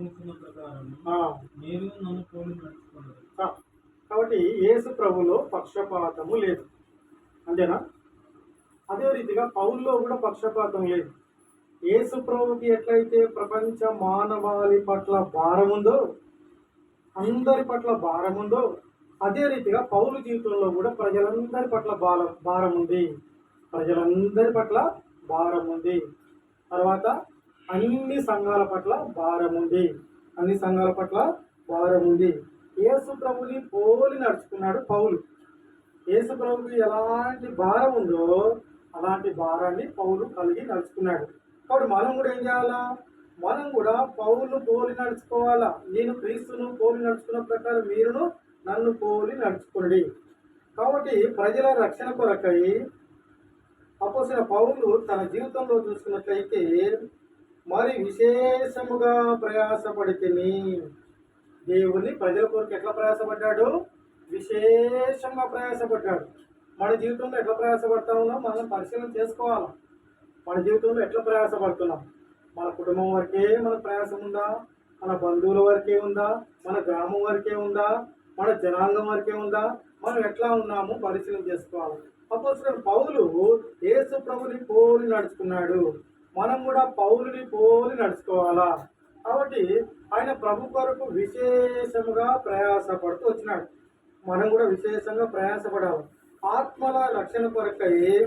నడుచుకుంటున్న ప్రకారం ఆ, మీరు నన్ను పోలి నడుచుకున్నారు ఆ. కాబట్టి యేసు ప్రభులో పక్షపాతము లేదు. అంతేనా? అదే రీతిగా పౌల్లో కూడా పక్షపాతం లేదు. యేసు ప్రభుకి ఎట్లయితే ప్రపంచ మానవాళి పట్ల భారం ఉందో అందరి పట్ల భారం ఉందో అదే రీతిగా పౌలు జీవితంలో కూడా ప్రజలందరి పట్ల భారం భారం ఉంది ప్రజలందరి పట్ల భారం ఉంది తర్వాత అన్ని సంఘాల పట్ల భారం ఉంది. అన్ని సంఘాల పట్ల భారం ఉంది. యేసు ప్రభుని పోలి నడుచుకున్నాడు పౌలు. యేసు ప్రభుకి ఎలాంటి భారం ఉందో అలాంటి భారాన్ని పౌలు కలిగి నడుచుకున్నాడు. కాబట్టి మనం కూడా ఏం చేయాలా? మనం కూడా పౌరులు పోలి నడుచుకోవాలా? నేను క్రీస్తును పోలి నడుచుకున్న ప్రకారం మీరును నన్ను పోలి నడుచుకోండి కాబట్టి ప్రజల రక్షణ కొరకై అపోసిన పౌలు తన జీవితంలో చూసుకున్నట్లయితే మరి విశేషముగా ప్రయాసపడితేని దేవుని ప్రజల కొరకు ఎట్లా ప్రయాసపడ్డాడు? విశేషంగా ప్రయాసపడ్డాడు. మన జీవితంలో ఎట్లా ప్రయాసపడతా ఉన్నాం? మనం పరిశీలన చేసుకోవాలి? మన జీవితంలో ఎట్లా ప్రయాసపడుతున్నాం? మన కుటుంబం వరకే మన ప్రయాసం ఉందా? మన బంధువుల వరకే ఉందా? మన గ్రామం వరకే ఉందా? మన జనాంగం వరకే ఉందా? మనం ఎట్లా ఉన్నాము? పరిశీలన చేసుకోవాలి? అప్పుడు పౌలు యేసు ప్రభుని పోలి నడుచుకున్నాడు. మనం కూడా పౌరుని పోలి నడుచుకోవాలా? కాబట్టి ఆయన ప్రభు కొరకు విశేషముగా ప్రయాసపడుతూ వచ్చినాడు. మనం కూడా విశేషంగా ప్రయాసపడాలి. ఆత్మల రక్షణ కొరకై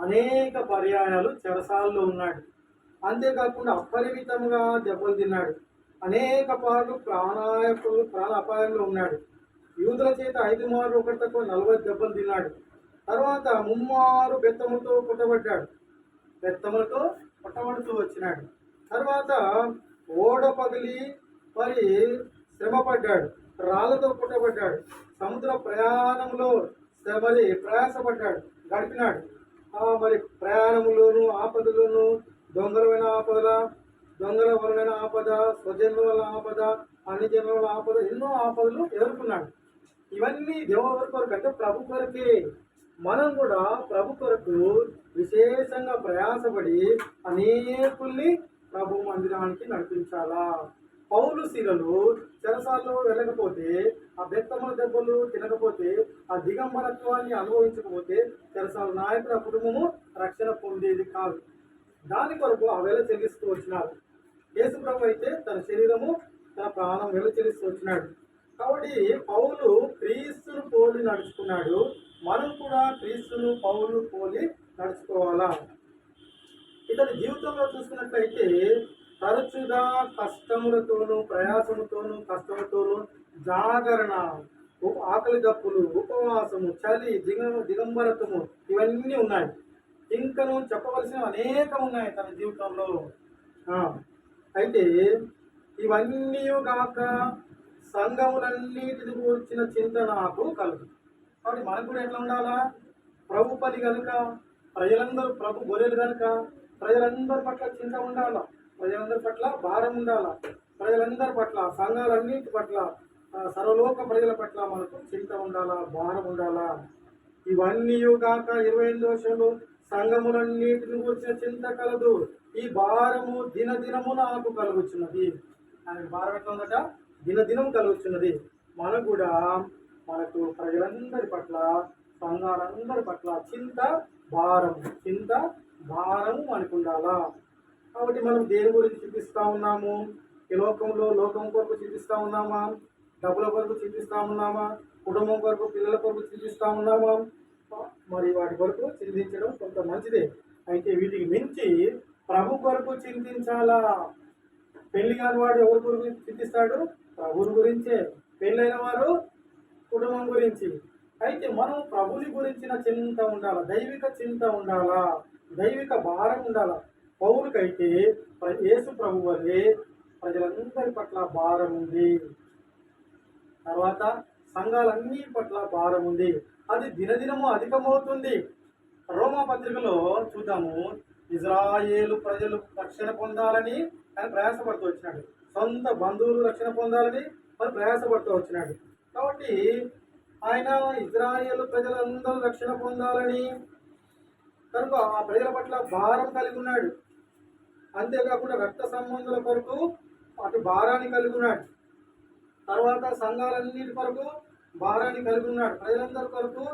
అనేక పర్యాయాలు చెరసాల్లో ఉన్నాడు. అంతేకాకుండా అపరిమితంగా దెబ్బలు తిన్నాడు. అనేక పార్లు ప్రాణాయకులు ప్రాణ అపాయంలో ఉన్నాడు. యూదుల చేత ఐదు మార్లు ఒకటి తక్కువ నలభై దెబ్బలు తిన్నాడు. తర్వాత ముమ్మారు బెత్తముతో పుట్టబడ్డాడు. బెత్తములతో పట్టబడుతూ వచ్చినాడు. తర్వాత ఓడ పగిలి మరి శ్రమపడ్డాడు రాళ్ళతో పుట్టబడ్డాడు సముద్ర ప్రయాణంలో శ్ర- మరి ప్రయాసపడ్డాడు గడిపినాడు. మరి ప్రయాణంలోను ఆపదలోను దొంగలమైన ఆపద దొంగల వలన ఆపద స్వజనుల వల్ల ఆపద అన్ని జనుల వల్ల ఆపద ఎన్నో ఆపదలు ఎదుర్కొన్నాడు. ఇవన్నీ దేవుడి కొరకు అంటే ప్రభు కొరకే. మనం కూడా ప్రభు కొరకు విశేషంగా ప్రయాసపడి అనేకుల్ని ప్రభు మందిరానికి నడిపించాలా? పౌలు శిలలు చెరసాల్లో వెళ్ళకపోతే ఆ బెత్తముల దెబ్బలు తినకపోతే ఆ దిగంబరత్వాన్ని అనుభవించకపోతే చెరసాల నాయకుల కుటుంబము రక్షణ పొందేది కాదు. దాని కొరకు ఆ వేళ చెల్లిస్తూ వచ్చినారు యేసు ప్రభు అయితే తన శరీరము తన ప్రాణం వేళ చెల్లిస్తూ వచ్చినాడు. కాబట్టి పౌలు క్రీస్తును పోలి నడుచుకున్నాడు. మనం కూడా క్రీస్తును పౌరులు పోలి నడుచుకోవాలా? ఇతని జీవితంలో చూసుకున్నట్లయితే తరచుగా కష్టములతోనూ ప్రయాసముతోనూ కష్టములతోనూ జాగరణ ఆకలి దప్పులు ఉపవాసము చలి దిగ దిగంబరత్వము ఇవన్నీ ఉన్నాయి. ఇంకను చెప్పవలసిన అనేకం ఉన్నాయి తన జీవితంలో. అయితే ఇవన్నీ కాక సంఘములన్నిటిని కూర్చిన చింత నాకు కలుగుతుంది కాబట్టి మనకు కూడా ఎట్లా ఉండాలా? ప్రభు పని కనుక ప్రజలందరూ ప్రభు గొర్రెలు కనుక ప్రజలందరి పట్ల చింత ఉండాలా? ప్రజలందరి పట్ల భారం ఉండాలా? ప్రజలందరి పట్ల సంఘాలన్నింటి పట్ల సర్వలోక ప్రజల పట్ల మనకు చింత ఉండాలా భారం ఉండాలా? ఇవన్నీ కాక ఇరవై ఎనిమిది వర్షాలు సంఘములన్నిటిని కూర్చిన చింత కలదు. ఈ భారము దినదినము నాకు కలుగుచున్నది. ఆయన భారం ఎట్లా ఉందట? దినదినం కలుగుచున్నది. మనకు కూడా మనకు ప్రజలందరి పట్ల సంఘాలందరి పట్ల చింత భారం చింత భారం మనకు ఉండాలా కాబట్టి మనం దేని గురించి చింతిస్తూ ఉన్నాము? ఈ లోకంలో లోకం కొరకు చింతిస్తూ ఉన్నామా? డబ్బుల కొరకు చింతిస్తూ ఉన్నామా? కుటుంబం కొరకు పిల్లల కొరకు చింతిస్తూ ఉన్నామా? మరి వాటి కొరకు చింతించడం కొంత మంచిదే. అయితే వీటికి మించి ప్రభు కొరకు చింతించాలా? పెళ్ళి కాని వాడు ఎవరి గురించి చింతిస్తాడు? ప్రభుని గురించే. పెళ్ళైన వారు కుటుంబం గురించి. అయితే మనం ప్రభుని గురించిన చింత ఉండాలా? దైవిక చింత ఉండాలా? దైవిక భారం ఉండాలా? పౌరుకైతే యేసు ప్రభు వల్లే ప్రజలందరి పట్ల భారం ఉంది. తర్వాత సంఘాలన్నీ పట్ల భారం ఉంది. అది దినదినము అధికమవుతుంది. రోమా పత్రికలో చూద్దాము. ఇజ్రాయేలు ప్రజలు రక్షణ పొందాలని ఆయన ప్రయాసపడుతూ వచ్చినాడు. సొంత బంధువులు రక్షణ పొందాలని మరి ప్రయాసపడుతూ వచ్చినాడు. కాబట్టి ఆయన ఇజ్రాయేలు ప్రజలందరూ రక్షణ పొందాలని కనుక ఆ ప్రజల పట్ల భారం కలిగి ఉన్నాడు. అంతేకాకుండా రక్త సంబంధుల కొరకు అటు భారాన్ని కలిగి ఉన్నాడు. తర్వాత సంఘాలన్నిటి కొరకు భారాన్ని కలిగి ఉన్నాడు. ప్రజలందరి కొరకు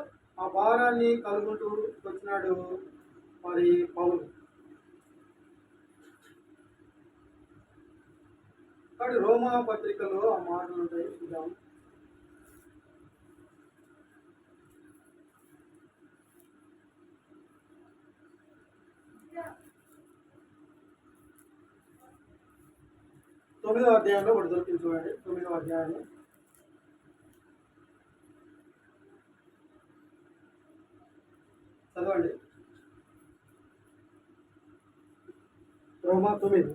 ఆ భారాన్ని కలుగుంటూ వచ్చినాడు మరి పౌరు కాబట్టి రోమా పత్రికలో ఆ మాటలు ఉంటాయి. చూద్దాం. తొమ్మిదవ అధ్యాయంలో ఒకటి దొరికింది చూడండి తొమ్మిదవ అధ్యాయం చదవండి. రోమా తొమ్మిది.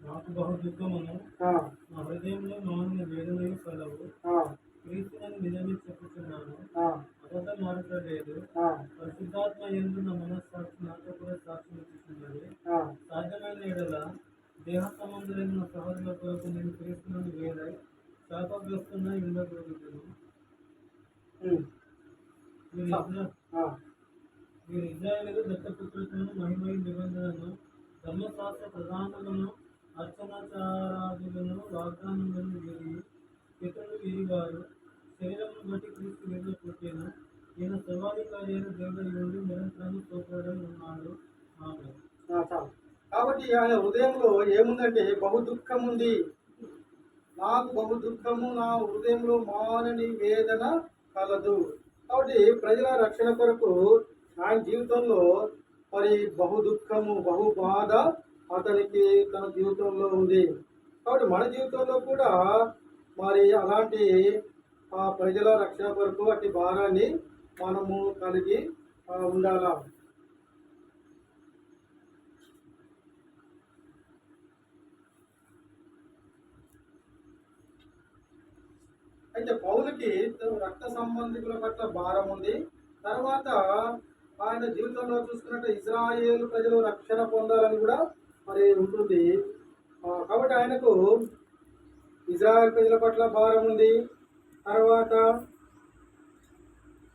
నాకు బహు దుఃఖమును నా హృదయంలో మానని వేదనలు కలవు. ఆ, క్రీస్తుని నిజమే చెప్పుతున్నాను అబద్ధం మాట్లాడలేదు పరిశుద్ధాత్మ ఎందు పితరులు వీరి వారు శరీరమును బట్టి క్రీస్తు వీరిలో పుట్టాను. ఈయన సర్వాధికారి అయిన దేవుడు నుండి నిరంతరం తోపడై ఉన్నాడు. కాబట్టి ఆయన హృదయంలో ఏముందంటే బహు దుఃఖం ఉంది నాకు బహు దుఃఖము నా హృదయంలో మానని వేదన కలదు. కాబట్టి ప్రజల రక్షణ కొరకు ఆయన జీవితంలో మరి బహు దుఃఖము బహు బాధ అతనికి తన జీవితంలో ఉంది. కాబట్టి మన జీవితంలో కూడా మరి అలాంటి ఆ ప్రజల రక్షణ కొరకు అట్టి భారాన్ని మనము కలిగి ఉండాలా? అయితే పౌలకి రక్త సంబంధికుల పట్ల భారం ఉంది. తర్వాత ఆయన జీవితంలో చూసుకున్నట్టు ఇజ్రాయేల్ ప్రజలు రక్షణ పొందాలని కూడా మరి ఉంటుంది. కాబట్టి ఆయనకు ఇజ్రాయెల్ ప్రజల పట్ల భారం ఉంది. తర్వాత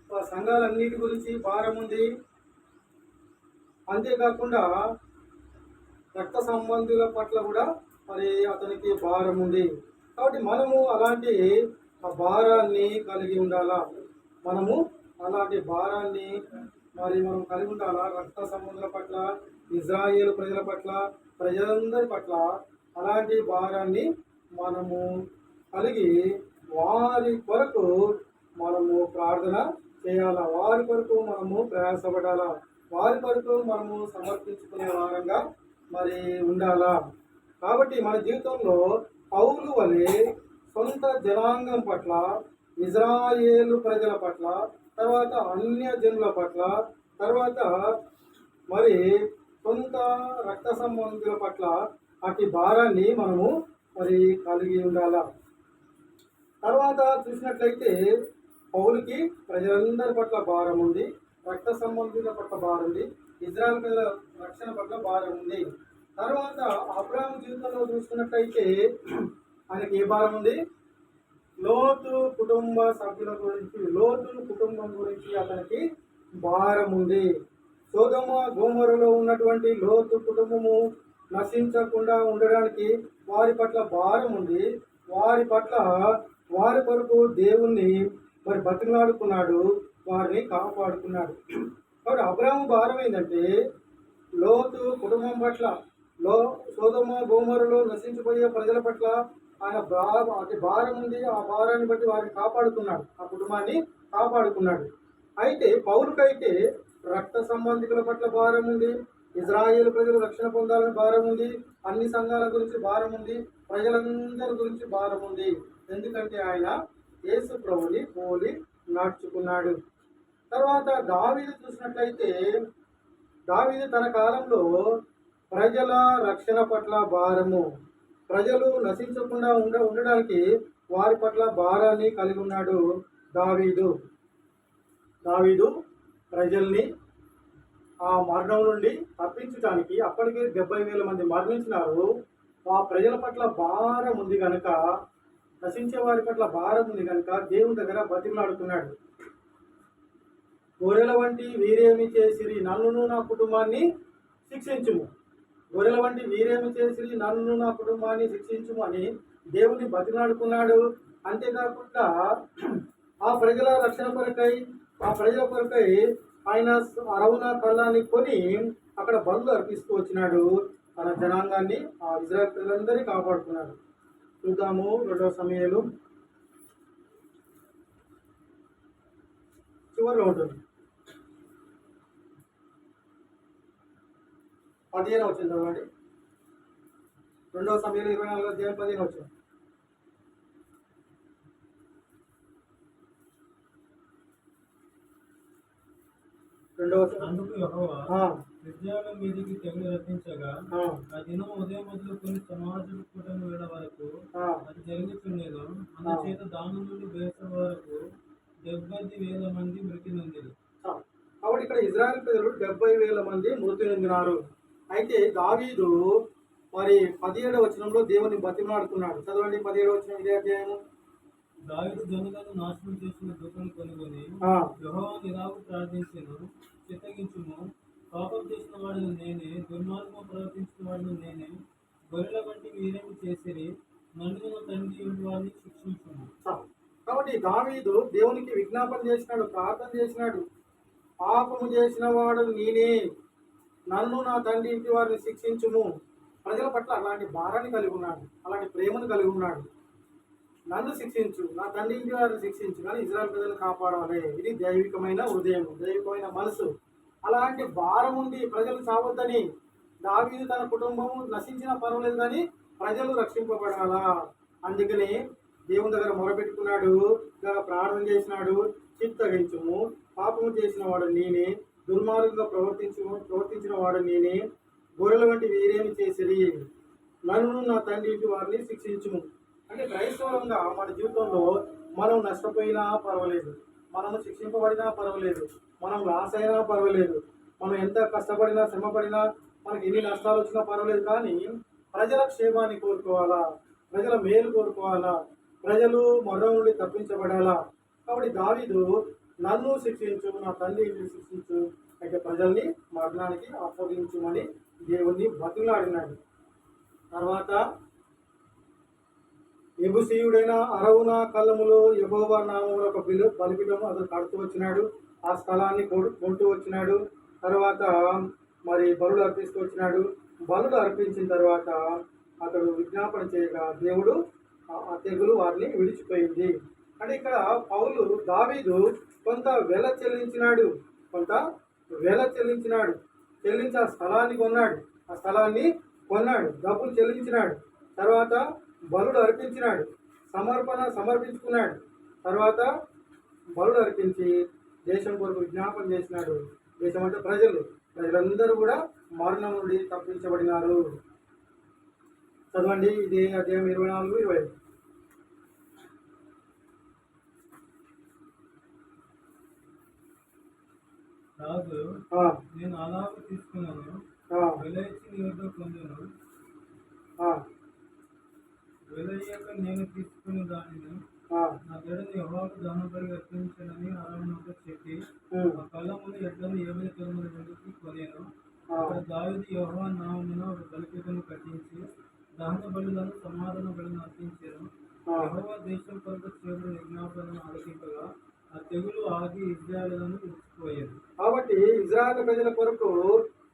ఆ సంఘాలన్నిటి గురించి భారం ఉంది. అంతేకాకుండా రక్త సంబంధుల పట్ల కూడా మరి అతనికి భారం ఉంది. కాబట్టి మనము అలాంటి ఆ భారాన్ని కలిగి ఉండాలా? మనము అలాంటి భారాన్ని మరి మనం కలిగి ఉండాలా? రక్త సంబంధుల పట్ల ఇజ్రాయేల్ ప్రజల పట్ల ప్రజలందరి పట్ల అలాంటి భారాన్ని మనము కలిగి వారి కొరకు మనము ప్రార్థన చేయాలా? వారి కొరకు మనము ప్రయాసపడాలా? వారి కొరకు మనము సమర్పించుకునే వారంగా మరి ఉండాలా? కాబట్టి మన జీవితంలో పౌలు వలె సొంత జనాంగం పట్ల ఇజ్రాయేలు ప్రజల పట్ల తర్వాత అన్య జనుల పట్ల తర్వాత మరి సొంత రక్త సంబంధుల పట్ల అటు భారాన్ని మనము మరి కలిగి ఉండాల. తర్వాత చూసినట్లయితే పౌలకి ప్రజలందరి పట్ల భారం ఉంది రక్త సంబంధుల పట్ల భారం ఉంది ఇజ్రాయల్ ప్రజల రక్షణ పట్ల భారం ఉంది. తర్వాత అబ్రాహం జీవితంలో చూసుకున్నట్లయితే ఆయనకి ఏ భారం ఉంది? లోతు కుటుంబ సభ్యుల గురించి లోతు కుటుంబం గురించి అతనికి భారం ఉంది. సోదమ గోమరలో ఉన్నటువంటి లోతు కుటుంబము నశించకుండా ఉండడానికి వారి పట్ల భారం ఉంది. వారి పట్ల వారి కొరకు దేవుణ్ణి మరి బతిలాడుకున్నాడు వారిని కాపాడుకున్నాడు. కాబట్టి అబ్రాహం భారం ఏంటంటే లోతు కుటుంబం పట్ల లో సోదమ గోమరులో నశించిపోయే ప్రజల పట్ల ఆయన బా అతి భారం ఉంది. ఆ భారాన్ని బట్టి వారిని కాపాడుకున్నాడు. ఆ కుటుంబాన్ని కాపాడుకున్నాడు. అయితే పౌరుకైతే రక్త సంబంధికుల పట్ల భారం ఉంది. ఇజ్రాయేల్ ప్రజలు రక్షణ పొందాలని భారం ఉంది అన్ని సంఘాల గురించి భారం ఉంది ప్రజలందరి గురించి భారం ఉంది. ఎందుకంటే ఆయన యేసు ప్రభుని పోలి నడుచుకున్నాడు. తర్వాత దావీదు చూసినట్లయితే దావీదు తన కాలంలో ప్రజల రక్షణ పట్ల భారము ప్రజలు నశించకుండా ఉండ ఉండడానికి వారి పట్ల భారాన్ని కలిగి ఉన్నాడు దావీదు. దావీదు ప్రజల్ని ఆ మరణం నుండి తప్పించడానికి అప్పటికే డెబ్బై వేల మంది మరణించినారు. ఆ ప్రజల పట్ల భారం ఉంది కనుక నశించే వారి పట్ల భారం ఉంది కనుక దేవుని దగ్గర బతిమలాడుతున్నాడు గొర్రెల వంటి వీరేమి చేసిరి నన్నును నా కుటుంబాన్ని శిక్షించుము. గొర్రెల వంటి వీరేమి చేసిరి నన్ను నా కుటుంబాన్ని శిక్షించుము అని దేవుని బతిమలాడుకున్నాడు. అంతేకాకుండా ఆ ప్రజల రక్షణ కొరకై ఆ ప్రజల కొరకై ఆయన అరవున కళ్ళాన్ని కొని అక్కడ బలు అర్పిస్తూ వచ్చినాడు. తన జనాంగాన్ని ఆ ఇజ్రాయల్ ప్రజలందరినీ కాపాడుతున్నాడు చూద్దాము రెండవ సమయాలు. చివరిలో ఉంటుంది. పదిహేను వచ్చింది చదవండి రెండవ సమయంలో ఇరవై నాలుగో అధ్యాయం పదిహేను వచ్చింది రెండవ అందుకు యెహోవా ఇజ్రాయేలు మీదికి తెగులు రప్పించగా ఆ, దినం ఉదయం మొదలుకొని సమాజం కూటమి వేళ వరకు అది జరుగుతుండేదో అందుచేత దాని నుండి బేస వరకు డెబ్బై వేల మంది మృతి నొందిరి. కాబట్టి ఇక్కడ ఇజ్రాయెల్ ప్రజలు డెబ్బై వేల మంది మృతి నొందినారు అయితే దావీదు మరి పదిహేడవ వచనంలో దేవుని బతిమాడుకున్నాడు చదవండి పదిహేడవ వచనం ఇదే అధ్యాయము. దావిదు జనులను నాశనం చేసిన దూతను కొనుగొని ఆ, యెహోవాను ఇలాగ ప్రార్థించెను. చిత్తగించుము. పాపం చేసిన వాడిని నేనే దుర్మార్గం ప్రవర్తించిన వాడిని నేనే. గొర్రెల వంటి వీరేమి చేసిరి నన్ను నా తండ్రి ఇంటి వారిని శిక్షించుము. కాబట్టి దావీదు దేవునికి విజ్ఞాపన చేసినాడు ప్రార్థన చేసినాడు. పాపము చేసిన వాడు నేనే. నన్ను నా తండ్రి ఇంటి వారిని శిక్షించుము. ప్రజల పట్ల అలాంటి భారాన్ని కలిగి ఉన్నాడు. అలాంటి ప్రేమను కలిగి ఉన్నాడు. నన్ను శిక్షించు నా తండ్రి ఇంటి వారిని శిక్షించు కానీ ఇజ్రాయల్ ప్రజలు కాపాడాలి. ఇది దైవికమైన హృదయం దైవికమైన మనసు. అలాంటి భారం ఉండి ప్రజలు చావద్దని దావీదు తన కుటుంబం నశించినా పర్వాలేదు కానీ ప్రజలు రక్షింపబడాలా? అందుకని దేవుని దగ్గర మొరపెట్టుకున్నాడు ప్రార్థన చేసినాడు చిత్తగించుము. పాపము చేసిన వాడు నేనే దుర్మార్గంగా ప్రవర్తించు ప్రవర్తించిన వాడు నేనే. గొర్రెల వంటి వీరేమి చేసిరి? నన్ను నా తండ్రి ఇంటి వారిని శిక్షించుము. అంటే క్రైస్తవంగా మన జీవితంలో మనం నష్టపోయినా పర్వాలేదు మనము శిక్షింపబడినా పర్వాలేదు మనం లాస్ అయినా పర్వాలేదు మనం ఎంత కష్టపడినా శ్రమపడినా మనకి ఎన్ని నష్టాలు వచ్చినా పర్వాలేదు కానీ ప్రజల క్షేమాన్ని కోరుకోవాలా? ప్రజల మేలు కోరుకోవాలా? ప్రజలు మరణం నుండి తప్పించబడాలా? కాబట్టి దావీదు నన్ను శిక్షించు నా తండ్రి శిక్షించు అయితే ప్రజల్ని మరణానికి అప్పగించుమని దేవుణ్ణి బతులాడినాడు తర్వాత ఎబుసీయుడైన అరవున కలములో యహోవా నామముల ఒక బిలు బలిపీఠము అతను కడుతూ వచ్చినాడు. ఆ స్థలాన్ని కొడు- కొంటూ వచ్చినాడు. తర్వాత మరి బరుడు అర్పిస్తూ వచ్చినాడు. బలుడు అర్పించిన తర్వాత అతడు విజ్ఞాపన చేయగా దేవుడు ఆ- ఆ తెగులు వారిని విడిచిపోయింది. అంటే ఇక్కడ పౌలు దావీదు కొంత వెల చెల్లించినాడు. కొంత వెల చెల్లించినాడు. చెల్లించి ఆ స్థలాన్ని కొన్నాడు. ఆ స్థలాన్ని కొన్నాడు. డబ్బులు చెల్లించినాడు. తర్వాత బలుడు అర్పించినాడు. సమర్పణ సమర్పించుకున్నాడు. తర్వాత బలుడు అర్పించి దేశం కొరకు విజ్ఞాపన చేసినాడు. దేశం అంటే ప్రజలు. ప్రజలందరూ కూడా మరణం నుండి తప్పించబడినారు. చదవండి ఇది అధ్యాయం ఇరవై నాలుగు ఇరవై ఐదు. రాజు నేను అలాగ తీసుకున్నాను. ఆ, వెలయిచి నీ వద్ద పొందును. ఆ, వెలయ్యాక నేను తీసుకుని దానిని నా గడని యెహోవాకు దహనబలి అర్పించనని అరణ్యంలో చెప్పి ఆ. కళ్ళములు ఎడ్లను ఏమైనా తొమ్మిది మందికి కొనేను. ఆ, అక్కడ దావిది యెహోవా నామమున ఒక బలిపీఠను కట్టించి దహన బలులను సమాధాన బలులను అర్పించాను. ఆ. యెహోవా దేశం కొరకు చేతుల విజ్ఞాపనను ఆలకింపగా ఆ తెగులు ఆగి ఇజ్రాయలను విడిచిపోయాను. కాబట్టి ఇజ్రాయెల్ ప్రజల కొరకు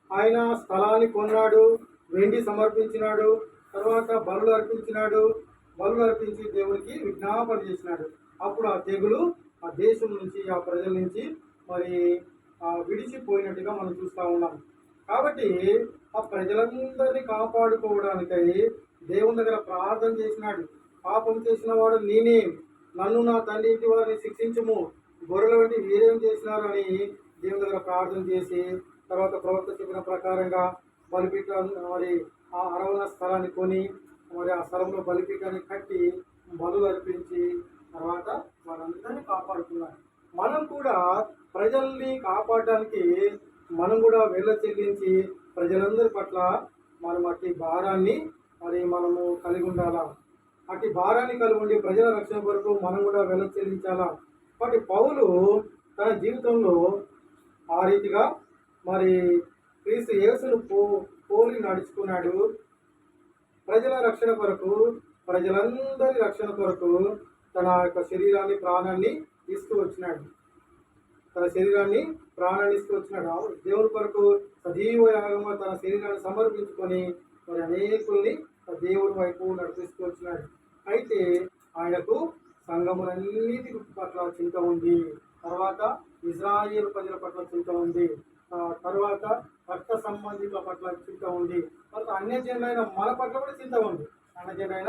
ఆయన స్థలాన్ని కొన్నాడు వెండి సమర్పించినాడు తర్వాత బలు అర్పించినాడు. బలు అర్పించి దేవుడికి విజ్ఞాపన చేసినాడు. అప్పుడు ఆ తెగులు ఆ దేశం నుంచి ఆ ప్రజల నుంచి మరి విడిచిపోయినట్టుగా మనం చూస్తూ ఉన్నాం. కాబట్టి ఆ ప్రజలందరినీ కాపాడుకోవడానికై దేవుని దగ్గర ప్రార్థన చేసినాడు. పాపం చేసిన వాడు నేనే. నన్ను నా తండ్రి ఇంటి వారిని శిక్షించము. గొర్రెల వంటి వీరేం చేసినారు అని దేవుని దగ్గర ప్రార్థన చేసి తర్వాత ప్రవక్త చెప్పిన ప్రకారంగా బలిపీఠం మరి ఆ అరవన స్థలాన్ని కొని మరి ఆ స్థలంలో బలిపీఠాన్ని కట్టి బదులు అర్పించి తర్వాత వారందరినీ కాపాడుకున్నారు. మనం కూడా ప్రజల్ని కాపాడడానికి మనం కూడా వెళ్ళ చెల్లించి ప్రజలందరి పట్ల మనం అట్టి భారాన్ని మరి మనము కలిగి ఉండాలా? అట్టి భారాన్ని కలిగి ఉండి ప్రజల రక్షణ కొరకు మనం కూడా వెళ్ళ చెల్లించాలా? కాబట్టి పౌలు తన జీవితంలో ఆ రీతిగా మరి క్రీస్తు యేసును పో పోలి నడుచుకున్నాడు. ప్రజల రక్షణ కొరకు ప్రజలందరి రక్షణ కొరకు తన యొక్క శరీరాన్ని ప్రాణాన్ని తీసుకువచ్చినాడు తన శరీరాన్ని ప్రాణాన్ని ఇస్తూ దేవుని కొరకు సజీవ యాగంగా తన శరీరాన్ని సమర్పించుకొని మరి అనేకుల్ని దేవుడి దేవుని వైపు నడిపిస్తూ వచ్చినాడు. అయితే ఆయనకు సంఘములన్నిటి పట్ల చింత ఉంది. తర్వాత ఇజ్రాయేల్ ప్రజల పట్ల చింత ఉంది. తర్వాత రక్త సంబంధిత పట్ల చింత ఉంది. తర్వాత అన్యజనులైన మన పట్ల కూడా చింత ఉంది. అన్యజనులైన